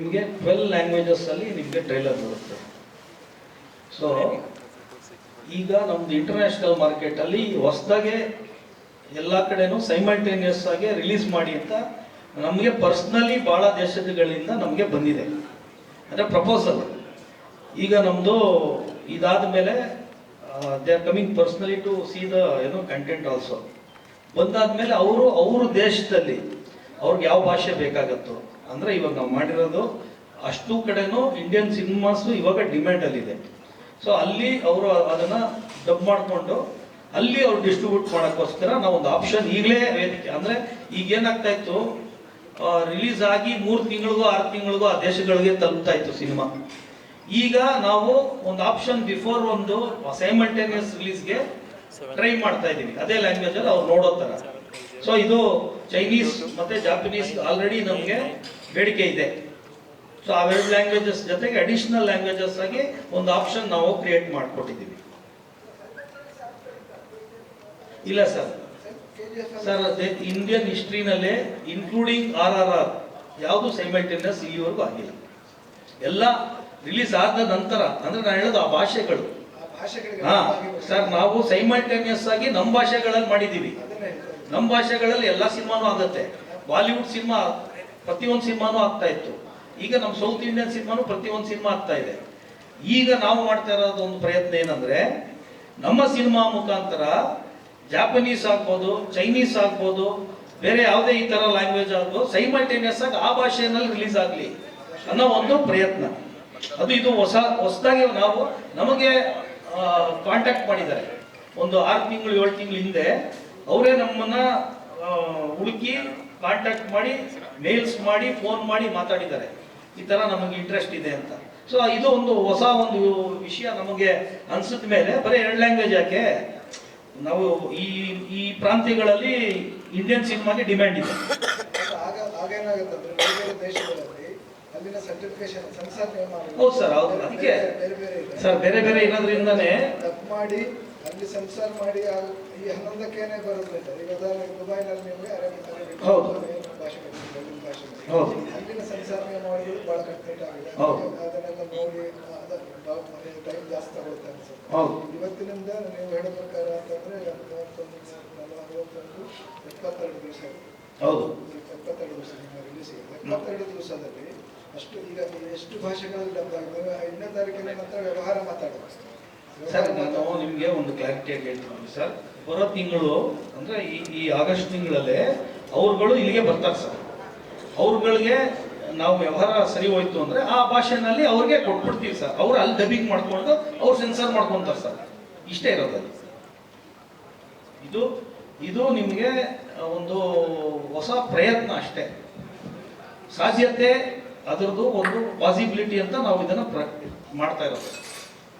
ನಿಮಗೆ twelve languages ಅಲ್ಲಿ ನಿಮಗೆ ಟ್ರೈಲರ್ ಬರುತ್ತೆ. ಸೊ ಈಗ ನಮ್ದು ಇಂಟರ್ನ್ಯಾಷನಲ್ ಮಾರ್ಕೆಟ್ ಅಲ್ಲಿ ಹೊಸದಾಗೆ ಎಲ್ಲ ಕಡೆನೂ ಸೈಮಲ್ಟೇನಿಯಸ್ ಆಗಿ ರಿಲೀಸ್ ಮಾಡಿ ಅಂತ ನಮಗೆ ಪರ್ಸ್ನಲಿ ಭಾಳ ದೇಶಗಳಿಂದ ನಮಗೆ ಬಂದಿದೆ. ಅಂದರೆ ಪ್ರಪೋಸಲ್ ಈಗ ನಮ್ಮದು ಇದಾದ ಮೇಲೆ they are coming personally to see the ಏನೋ ಕಂಟೆಂಟ್ ಆಲ್ಸೋ ಬಂದಾದ ಮೇಲೆ ಅವರು, ಅವ್ರ ದೇಶದಲ್ಲಿ ಅವ್ರಿಗೆ ಯಾವ ಭಾಷೆ ಬೇಕಾಗತ್ತೋ ಅಂದ್ರೆ ಇವಾಗ ನಾವು ಮಾಡಿರೋದು ಅಷ್ಟು ಕಡೆನೂ ಇಂಡಿಯನ್ ಸಿನಿಮಾಸ್ ಇವಾಗ ಡಿಮ್ಯಾಂಡ್ ಅಲ್ಲಿದೆ. ಸೊ ಅಲ್ಲಿ ಅವರು ಅದನ್ನ ಡಬ್ ಮಾಡಿಕೊಂಡು ಅಲ್ಲಿ ಅವ್ರು ಡಿಸ್ಟ್ರಿಬ್ಯೂಟ್ ಮಾಡೋಕ್ಕೋಸ್ಕರ ನಾವು ಒಂದು ಆಪ್ಷನ್ ಈಗಲೇ ವೇದಿಕೆ ಅಂದ್ರೆ ಈಗ ಏನಾಗ್ತಾ ಇತ್ತು? ರಿಲೀಸ್ ಆಗಿ ಮೂರು ತಿಂಗಳಿಗೂ ಆರು ತಿಂಗಳಿಗೂ ಆ ದೇಶಗಳಿಗೆ ತಲುಪ್ತಾ ಇತ್ತು ಸಿನಿಮಾ ಈಗ ನಾವು ಒಂದು ಆಪ್ಷನ್ ಬಿಫೋರ್ ಒಂದು ಸೈಮಲ್ಟೇನಿಯಸ್ ರಿಲೀಸ್ಗೆ ಟ್ರೈ ಮಾಡ್ತಾ ಇದ್ದೀವಿ ಅದೇ ಲ್ಯಾಂಗ್ವೇಜ್ ಅಲ್ಲಿ ಅವ್ರು ನೋಡೋ ತರ. ಸೊ ಇದು ಚೈನೀಸ್ ಮತ್ತೆ ಜಾಪನೀಸ್ ಆಲ್ರೆಡಿ ನಮಗೆ ಬೇಡಿಕೆ ಇದೆ. ಸೊ ಅವೆರಡು ಲ್ಯಾಂಗ್ವೇಜಸ್ ಜೊತೆಗೆ ಅಡಿಷನಲ್ ಲ್ಯಾಂಗ್ವೇಜಸ್ ಆಗಿ ಒಂದು ಆಪ್ಷನ್ ನಾವು ಕ್ರಿಯೇಟ್ ಮಾಡಿಕೊಟ್ಟಿದ್ದೀವಿ. ಇಲ್ಲ ಸರ್. ಸರ್ ಇಂಡಿಯನ್ ಹಿಸ್ಟ್ರಿನಲ್ಲೇ ಇನ್ಕ್ಲೂಡಿಂಗ್ ಆರ್ ಆರ್ ಆರ್ ಯಾವುದು ಸೈಮಲ್ಟೇನಿಯಸ್ ಇಲ್ಲಿವರೆಗೂ ಆಗಿಲ್ಲ. ಎಲ್ಲ ರಿಲೀಸ್ ಆದ ನಂತರ ಅಂದ್ರೆ ನಾನು ಹೇಳೋದು ಆ ಭಾಷೆಗಳು. ಹಾ ಸರ್ ನಾವು ಸೈಮಲ್ಟೇನಿಯಸ್ ಆಗಿ ನಮ್ಮ ಭಾಷೆಗಳಲ್ಲಿ ಮಾಡಿದೀವಿ ನಮ್ಮ ಭಾಷೆಗಳಲ್ಲಿ ಎಲ್ಲ ಸಿನಿಮಾನು ಆಗುತ್ತೆ. ಬಾಲಿವುಡ್ ಸಿನಿಮಾ ಪ್ರತಿಯೊಂದು ಸಿನಿಮಾನು ಆಗ್ತಾ ಇತ್ತು. ಈಗ ನಮ್ಮ ಸೌತ್ ಇಂಡಿಯನ್ ಸಿನಿಮಾನು ಪ್ರತಿಯೊಂದು ಸಿನಿಮಾ ಆಗ್ತಾ ಇದೆ. ಈಗ ನಾವು ಮಾಡ್ತಾ ಇರೋದು ಒಂದು ಪ್ರಯತ್ನ ಏನಂದ್ರೆ, ನಮ್ಮ ಸಿನಿಮಾ ಮುಖಾಂತರ ಜಾಪನೀಸ್ ಆಗ್ಬೋದು ಚೈನೀಸ್ ಆಗ್ಬೋದು, ಬೇರೆ ಯಾವುದೇ ಈ ತರ ಲ್ಯಾಂಗ್ವೇಜ್ ಆಗ್ಬೋದು ಸೈಮಲ್ಟೇನಿಯಸ್ ಆಗಿ ಆ ಭಾಷೆಯಲ್ಲಿ ರಿಲೀಸ್ ಆಗಲಿ ಅನ್ನೋ ಒಂದು ಪ್ರಯತ್ನ. ಅದು ಇದು ಹೊಸ, ಹೊಸದಾಗಿ ನಾವು ನಮಗೆ ಕಾಂಟ್ಯಾಕ್ಟ್ ಮಾಡಿದ್ದಾರೆ. ಒಂದು ಆರು ತಿಂಗಳು ಏಳು ತಿಂಗಳು ಹಿಂದೆ ಅವರೇ ನಮ್ಮನ್ನ ಹುಡುಕಿ ಕಾಂಟ್ಯಾಕ್ಟ್ ಮಾಡಿ ಮೇಲ್ಸ್ ಮಾಡಿ ಫೋನ್ ಮಾಡಿ ಮಾತಾಡಿದ್ದಾರೆ. ಈ ತರ ನಮಗೆ ಇಂಟ್ರೆಸ್ಟ್ ಇದೆ ಅಂತ. ಸೊ ಇದು ಒಂದು ಹೊಸ ಒಂದು ವಿಷಯ ನಮಗೆ ಅನ್ಸಿದ ಮೇಲೆ ಬರೀ ಎರಡು ಲ್ಯಾಂಗ್ವೇಜ್ ಯಾಕೆ? ನಾವು ಈ ಈ ಪ್ರಾಂತ್ಯಗಳಲ್ಲಿ ಇಂಡಿಯನ್ ಸಿನಿಮಾಗೆ ಡಿಮ್ಯಾಂಡ್ ಇದೆ. ಹೌದು ಸರ್, ಹೌದು. ಅದಕ್ಕೆ ಸರ್ ಬೇರೆ ಬೇರೆ ಇರೋದ್ರಿಂದಾನೇ ಮಾಡಿ ಅಲ್ಲಿ ಸಂಸಾರ ಮಾಡಿ ಈ ಹನ್ನೊಂದಕ್ಕೇನೆ ಬರೋದಿಲ್ಲ ಈಗ ಉದಾಹರಣೆಗೆ ದುಬೈನಲ್ಲಿ ನಿಮಗೆ ಅರೇಬಿಕ್ ಅರೇಬಿಕ್ ಭಾಷೆ ಭಾಷೆಗಳು ಹೌದು. ಅಲ್ಲಿನ ಸಂಸಾರ ಮಾಡಿದ್ರೆ ಬಹಳ ಕಟ್ನಿಟ್ ಆಗಿದೆ. ಅದನ್ನೆಲ್ಲ ನೋಡಿ ಟೈಮ್ ಜಾಸ್ತಿ ತಗೊಳುತ್ತೆ ಅನ್ಸುತ್ತೆ ಇವತ್ತಿನಿಂದ ನೀವು ಹೇಳೋ ಪ್ರಕಾರ ಅಂತಂದ್ರೆ ಮೂವತ್ತೊಂದು ನಲವತ್ತೊಂದು ಎಪ್ಪತ್ತೆರಡು ದಿವಸ ಹೌದು. ಎಪ್ಪತ್ತೆರಡು ದಿವಸ ನಿಮ್ಮ ರಿಲೀಸ್ ಎಪ್ಪತ್ತೆರಡು ದಿವಸದಲ್ಲಿ ಅಷ್ಟು ಈಗ ಎಷ್ಟು ಭಾಷೆಗಳಲ್ಲಿ ಡಬ್ ಆಗಿದೆ ಐದನೇ ತಾರೀಕಿನ ನಂತರ ವ್ಯವಹಾರ ಮಾತಾಡೋದು ಸರ್ ನಾವು ನಿಮಗೆ ಒಂದು ಕ್ಲಾರಿಟಿಯಾಗಿ ಹೇಳ್ತೀವಿ ಸರ್. ಬರೋ ತಿಂಗಳು, ಅಂದರೆ ಈ ಈ ಆಗಸ್ಟ್ ತಿಂಗಳಲ್ಲೇ ಅವ್ರುಗಳು ಇಲ್ಲಿಗೆ ಬರ್ತಾರೆ ಸರ್. ಅವ್ರುಗಳಿಗೆ ನಾವು ವ್ಯವಹಾರ ಸರಿ ಹೋಯ್ತು ಅಂದರೆ ಆ ಭಾಷೆನಲ್ಲಿ ಅವ್ರಿಗೆ ಕೊಟ್ಬಿಡ್ತೀವಿ ಸರ್. ಅವ್ರು ಅಲ್ಲಿ ಡಬ್ಬಿಂಗ್ ಮಾಡ್ಕೊಂಡು ಅವ್ರು ಸೆನ್ಸರ್ ಮಾಡ್ಕೊತಾರೆ ಸರ್. ಇಷ್ಟೇ ಇರೋದಲ್ಲಿ ಇದು ಇದು ನಿಮಗೆ ಒಂದು ಹೊಸ ಪ್ರಯತ್ನ ಅಷ್ಟೇ. ಸಾಧ್ಯತೆ, ಅದರದ್ದು ಒಂದು ಪಾಸಿಬಿಲಿಟಿ ಅಂತ ನಾವು ಇದನ್ನು ಪ್ರ- ಮಾಡ್ತಾ ಇರೋದು.